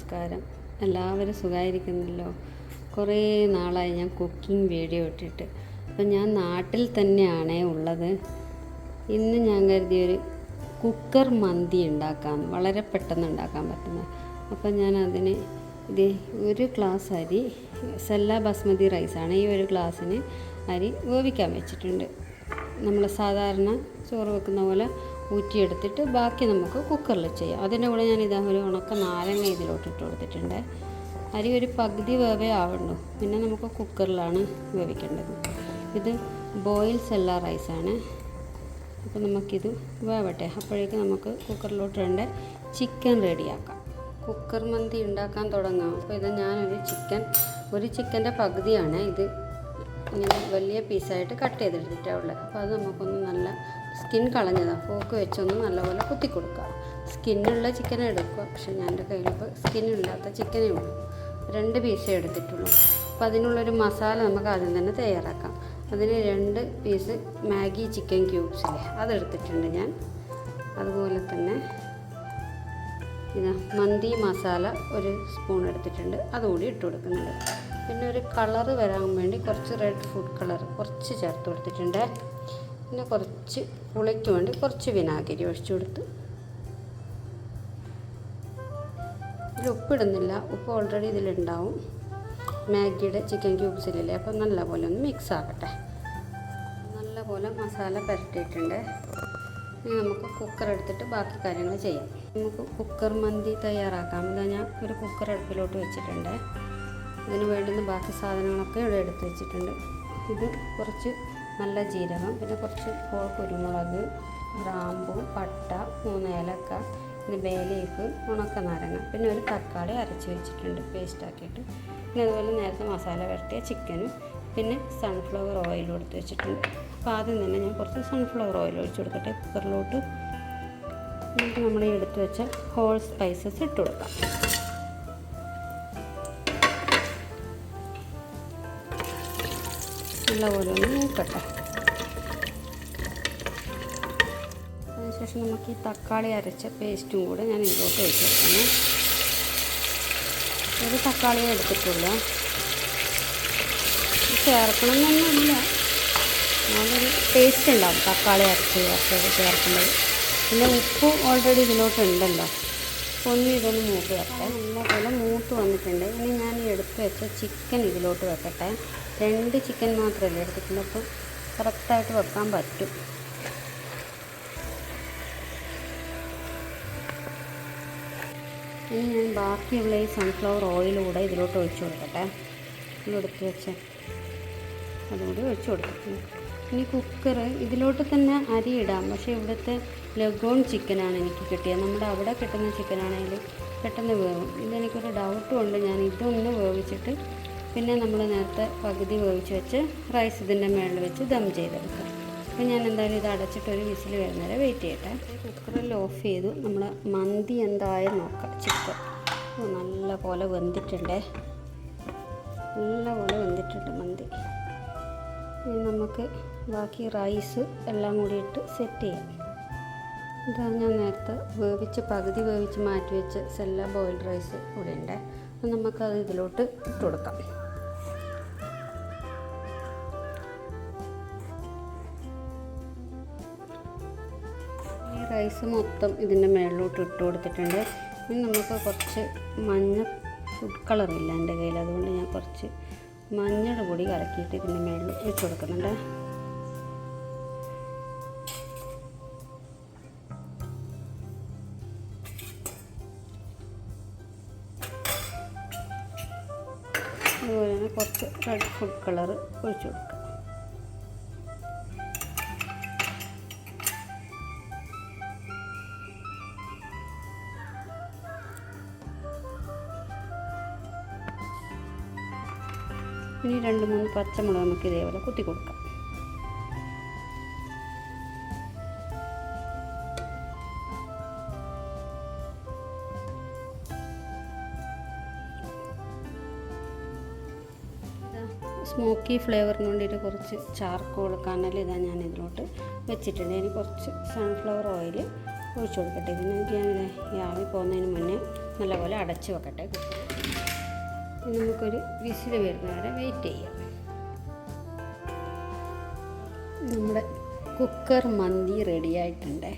നമസ്കാരം. എല്ലാവരും സുഖമായിരിക്കുന്നല്ലോ കുറേ നാളായി ഞാൻ കുക്കിംഗ് വീഡിയോ ഇട്ടിട്ട്. അപ്പം ഞാൻ നാട്ടിൽ തന്നെയാണേ ഉള്ളത്. ഇന്ന് ഞാൻ കരുതിയൊരു കുക്കർ മന്തി ഉണ്ടാക്കാം. വളരെ പെട്ടെന്ന് ഉണ്ടാക്കാൻ പറ്റുന്ന. അപ്പം ഞാൻ അതിന് ഇത് ഒരു ഗ്ലാസ് അരി സെല്ല ബസ്മതി റൈസാണ് ഈ ഒരു ഗ്ലാസ്സിന് അരി വേവിക്കാൻ വെച്ചിട്ടുണ്ട്. നമ്മൾ സാധാരണ ചോറ് വെക്കുന്ന പോലെ ഊറ്റിയെടുത്തിട്ട് ബാക്കി നമുക്ക് കുക്കറിൽ ചെയ്യാം. അതിന്റെ കൂടെ ഞാൻ ഇതാ ഒരു ഉണക്ക നാരങ്ങ ഇതിലോട്ട് ഇട്ട് കൊടുത്തിട്ടുണ്ട്. അരി ഒരു പകുതി വേവേ ആവുള്ളൂ. പിന്നെ നമുക്ക് കുക്കറിലാണ് വേവിക്കേണ്ടത്. ഇത് ബോയിൽ സെല്ല റൈസാണ് അപ്പോൾ നമുക്കിത് വേവട്ടെ. അപ്പോഴേക്ക് നമുക്ക് കുക്കറിലോട്ട് വേണ്ട ചിക്കൻ റെഡിയാക്കാം കുക്കർ മന്തി ഉണ്ടാക്കാൻ തുടങ്ങാം. അപ്പോൾ ഇത് ഞാനൊരു ചിക്കൻ ഒരു ചിക്കന്റെ പകുതിയാണ് ഇത് ഇങ്ങനെ വലിയ പീസായിട്ട് കട്ട് ചെയ്തെടുത്തിട്ടാണ് ഉള്ളത്. അപ്പോൾ അത് നമുക്കൊന്ന് നല്ല സ്കിൻ കളഞ്ഞതാണ് ഫോക്ക് വെച്ചൊന്ന് നല്ലപോലെ കുത്തി കൊടുക്കുക സ്കിന്നുള്ള ചിക്കൻ എടുക്കുക. പക്ഷെ ഞാൻ എന്റെ കയ്യിലിപ്പോൾ സ്കിന്നില്ലാത്ത ചിക്കനേ ഉള്ളൂ. രണ്ട് പീസേ എടുത്തിട്ടുള്ളൂ. അപ്പോൾ അതിനുള്ളൊരു മസാല നമുക്ക് ആദ്യം തന്നെ തയ്യാറാക്കാം. അതിന് രണ്ട് പീസ് മാഗി ചിക്കൻ ക്യൂബ്സില്ലേ അതെടുത്തിട്ടുണ്ട് ഞാൻ. അതുപോലെ തന്നെ ഇതാ മന്തി മസാല ഒരു സ്പൂൺ എടുത്തിട്ടുണ്ട്. അതുകൂടി ഇട്ട് കൊടുക്കുന്നുണ്ട്. പിന്നെ ഒരു കളറ് വരാൻ വേണ്ടി കുറച്ച് റെഡ് ഫുഡ് കളർ കുറച്ച് ചേർത്ത് കൊടുത്തിട്ടുണ്ട്. പിന്നെ കുറച്ച് പുളിക്ക് വേണ്ടി കുറച്ച് വിനാഗിരി ഒഴിച്ചു കൊടുത്ത്. ഇതിൽ ഉപ്പിടുന്നില്ല. ഉപ്പ് ഓൾറെഡി ഇതിലുണ്ടാവും. മാഗിയുടെ ചിക്കൻ ക്യൂബ്സിലില്ലേ അപ്പോൾ നല്ലപോലെ ഒന്ന് മിക്സ് ആക്കട്ടെ. നല്ലപോലെ മസാല പുരട്ടിയിട്ടുണ്ട്. ഇനി നമുക്ക് കുക്കർ എടുത്തിട്ട് ബാക്കി കാര്യങ്ങൾ ചെയ്യാം. നമുക്ക് കുക്കർ മന്തി തയ്യാറാക്കാം. ഇതാ ഞാൻ ഒരു കുക്കർ അടുപ്പിലോട്ട് വെച്ചിട്ടുണ്ട്. ഇതിന് വേണ്ടുന്ന ബാക്കി സാധനങ്ങളൊക്കെ ഇവിടെ എടുത്ത് വെച്ചിട്ടുണ്ട്. ഇത് കുറച്ച് നല്ല ജീരകം പിന്നെ കുറച്ച് കോ കുരുമുളക് ഗ്രാമ്പു പട്ട മൂന്ന് ഏലക്ക പിന്നെ ബേ ലീഫ് ഉണക്ക നാരങ്ങ പിന്നെ ഒരു തക്കാളി അരച്ച് വെച്ചിട്ടുണ്ട് പേസ്റ്റ് ആക്കിയിട്ട്. പിന്നെ അതുപോലെ നേരത്തെ മസാല വരട്ടിയ ചിക്കനും പിന്നെ സൺഫ്ലവർ ഓയിൽ കൊടുത്ത് വെച്ചിട്ടുണ്ട്. അപ്പോൾ ആദ്യം തന്നെ ഞാൻ കുറച്ച് സൺഫ്ലവർ ഓയിൽ ഒഴിച്ച് കൊടുക്കട്ടെ കുക്കറിലോട്ട് എന്നിട്ട് നമ്മൾ എടുത്ത് വെച്ച ഹോൾ സ്പൈസസ് ഇട്ട് കൊടുക്കാം. നല്ലപോലെ ഒന്ന് മൂക്കട്ടെ. അതിനുശേഷം നമുക്ക് ഈ തക്കാളി അരച്ച പേസ്റ്റും കൂടെ ഞാൻ ഇതിലോട്ട് ഒഴിച്ചു കൊടുക്കണം ഒരു തക്കാളിയെ എടുത്തിട്ടുള്ളൂ. ചേർക്കണമെന്നൊന്നുമില്ല നല്ലൊരു ടേസ്റ്റ് ഉണ്ടാവും തക്കാളി അരച്ച് ചേർത്ത് ചേർക്കുമ്പോൾ. പിന്നെ ഉപ്പ് ഓൾറെഡി ഇതിലോട്ട് ഉണ്ടല്ലോ. ഒന്ന് ഇതൊന്ന് മൂത്ത് വെക്കട്ടെ. നല്ലപോലെ മൂട്ട് വന്നിട്ടുണ്ട്. ഇനി ഞാൻ എടുത്ത് വെച്ച ചിക്കൻ ഇതിലോട്ട് വെക്കട്ടെ. രണ്ട് ചിക്കൻ മാത്രമല്ലേ എടുത്തിട്ടുള്ളൂ. അപ്പോൾ കറക്റ്റായിട്ട് വെക്കാൻ പറ്റും. ഇനി ഞാൻ ബാക്കിയുള്ള ഈ സൺഫ്ലവർ ഓയിലൂടെ ഇതിലോട്ട് ഒഴിച്ചു കൊടുക്കട്ടെ. ഇതിലെടുത്ത് വെച്ച്. അതുകൂടി ഒഴിച്ചു കൊടുക്കും ഇനി കുക്കർ ഇതിലോട്ട് തന്നെ അരി ഇടാം. പക്ഷേ ഇവിടുത്തെ ലഗോൺ ചിക്കനാണ് എനിക്ക് കിട്ടിയത്. നമ്മുടെ അവിടെ കിട്ടുന്ന ചിക്കനാണെങ്കിൽ പെട്ടെന്ന് വേവും. ഇതെനിക്കൊരു ഡൗട്ടും ഉണ്ട്. ഞാൻ ഇതൊന്ന് വേവിച്ചിട്ട് പിന്നെ നമ്മൾ നേരത്തെ പകുതി വേവിച്ച് വെച്ച് റൈസ് ഇതിന്റെ മേളിൽ വെച്ച് ദം ചെയ്തെടുക്കാം. അപ്പോൾ ഞാൻ എന്തായാലും ഇത് അടച്ചിട്ട് ഒരു വിസിൽ വരുന്നവരെ വെയിറ്റ് ചെയ്യട്ടെ. കുക്കറിൽ ഓഫ് ചെയ്തു. നമ്മൾ മന്തി എന്തായാലും നോക്കാം. ചിക്കൻ. നല്ല പോലെ വെന്തിട്ടുണ്ടേ. നല്ല പോലെ വെന്തിട്ടുണ്ട് മന്തി. ഇനി നമുക്ക് ബാക്കി റൈസ് എല്ലാം കൂടി ഇട്ട് സെറ്റ് ചെയ്യാം. ഇതാണ് ഞാൻ നേരത്തെ വേവിച്ച് പകുതി വേവിച്ച് മാറ്റി വെച്ച് സെല്ല ബോയിൽഡ് റൈസ് കൂടെ ഉണ്ട്. അപ്പം നമുക്കത് ഇതിലോട്ട് ഇട്ട് കൊടുക്കാം. റൈസ് മൊത്തം ഇതിന്റെ മുകളിലോട്ട് ഇട്ട് കൊടുത്തിട്ടുണ്ട്. ഇനി നമുക്ക് കുറച്ച് മഞ്ഞ ഫുഡ് കളറില്ല എന്റെ കയ്യിൽ. അതുകൊണ്ട് ഞാൻ കുറച്ച് മഞ്ഞൾ പൊടി കലക്കിയിട്ട് ഇതിന്റെ മുകളിൽ വെച്ച് കൊടുക്കുന്നുണ്ട്. അതുപോലെ തന്നെ കുറച്ച് റെഡ് ഫുഡ് കളർ ഒഴിച്ചു കൊടുക്കുക ഇനി രണ്ട് മൂന്ന് പച്ചമുളക് നമുക്ക് ഇതേപോലെ കുത്തി കൊടുക്കാം. സ്മോക്കി ഫ്ലേവറിന് വേണ്ടിയിട്ട് കുറച്ച് ചാർക്കോൾ കനൽ ഇതാ ഞാൻ ഇതിലോട്ട് വെച്ചിട്ടുണ്ട്. ഇനി കുറച്ച് സൺഫ്ലവർ ഓയിൽ ഒഴിച്ചു കൊടുക്കട്ടെ. ഇതിന് ഞാൻ ഈ ആവി പോകുന്നതിന് മുന്നേ നല്ലപോലെ അടച്ചു വെക്കട്ടെ. നമുക്കൊരു വിസിൽ വരുന്ന വരെ വെയിറ്റ് ചെയ്യാം. നമ്മുടെ കുക്കർ മന്തി റെഡി ആയിട്ടുണ്ട്.